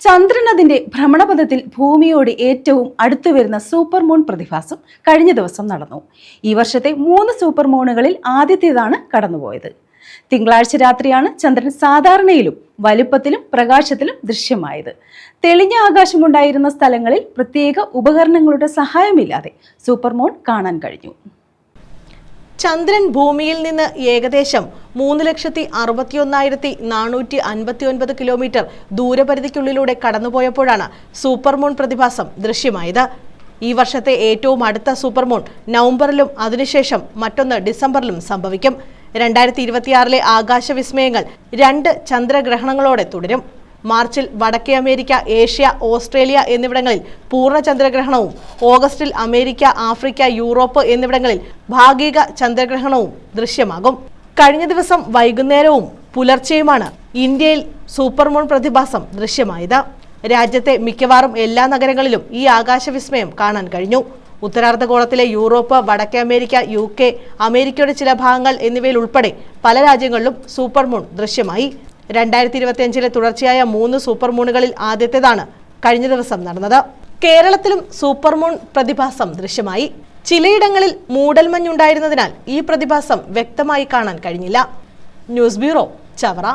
ചന്ദ്രൻ അതിന്റെ ഭ്രമണപഥത്തിൽ ഭൂമിയോട് ഏറ്റവും അടുത്തു വരുന്ന സൂപ്പർ മൂൺ പ്രതിഭാസം കഴിഞ്ഞ ദിവസം നടന്നു. ഈ വർഷത്തെ മൂന്ന് സൂപ്പർ മൂണുകളിൽ ആദ്യത്തേതാണ് കടന്നുപോയത്. തിങ്കളാഴ്ച രാത്രിയാണ് ചന്ദ്രൻ സാധാരണയിലും വലുപ്പത്തിലും പ്രകാശത്തിലും ദൃശ്യമായത്. തെളിഞ്ഞ ആകാശമുണ്ടായിരുന്ന സ്ഥലങ്ങളിൽ പ്രത്യേക ഉപകരണങ്ങളുടെ സഹായമില്ലാതെ സൂപ്പർ മൂൺ കാണാൻ കഴിഞ്ഞു. ചന്ദ്രൻ ഭൂമിയിൽ നിന്ന് ഏകദേശം മൂന്ന് ലക്ഷത്തി അറുപത്തിയൊന്നായിരത്തി നാനൂറ്റി അൻപത്തി ഒൻപത് കിലോമീറ്റർ ദൂരപരിധിക്കുള്ളിലൂടെ കടന്നുപോയപ്പോഴാണ് സൂപ്പർമൂൺ പ്രതിഭാസം ദൃശ്യമായത്. ഈ വർഷത്തെ ഏറ്റവും അടുത്ത സൂപ്പർമൂൺ നവംബറിലും അതിനുശേഷം മറ്റൊന്ന് ഡിസംബറിലും സംഭവിക്കും. രണ്ടായിരത്തി ഇരുപത്തിയാറിലെ ആകാശവിസ്മയങ്ങൾ രണ്ട് ചന്ദ്രഗ്രഹണങ്ങളോടെ തുടരും. മാർച്ചിൽ വടക്കേ അമേരിക്ക ഏഷ്യ ഓസ്ട്രേലിയ എന്നിവിടങ്ങളിൽ പൂർണ ചന്ദ്രഗ്രഹണവും ഓഗസ്റ്റിൽ അമേരിക്ക ആഫ്രിക്ക യൂറോപ്പ് എന്നിവിടങ്ങളിൽ ഭാഗിക ചന്ദ്രഗ്രഹണവും ദൃശ്യമാകും. കഴിഞ്ഞ ദിവസം വൈകുന്നേരവും പുലർച്ചെയുമാണ് ഇന്ത്യയിൽ സൂപ്പർമൂൺ പ്രതിഭാസം ദൃശ്യമായത്. രാജ്യത്തെ മിക്കവാറും എല്ലാ നഗരങ്ങളിലും ഈ ആകാശവിസ്മയം കാണാൻ കഴിഞ്ഞു. ഉത്തരാർദ്ധഗോളത്തിലെ യൂറോപ്പ് വടക്കേ അമേരിക്ക യു കെ അമേരിക്കയുടെ ചില ഭാഗങ്ങൾ എന്നിവയിൽ ഉൾപ്പെടെ പല രാജ്യങ്ങളിലും സൂപ്പർമൂൺ ദൃശ്യമായി. രണ്ടായിരത്തി ഇരുപത്തിയഞ്ചിലെ തുടർച്ചയായ മൂന്ന് സൂപ്പർ മൂണുകളിൽ ആദ്യത്തേതാണ് കഴിഞ്ഞ ദിവസം നടന്നത്. കേരളത്തിലും സൂപ്പർമൂൺ പ്രതിഭാസം ദൃശ്യമായി. ചിലയിടങ്ങളിൽ മൂടൽമഞ്ഞുണ്ടായിരുന്നതിനാൽ ഈ പ്രതിഭാസം വ്യക്തമായി കാണാൻ കഴിഞ്ഞില്ല. News bureau Chavara.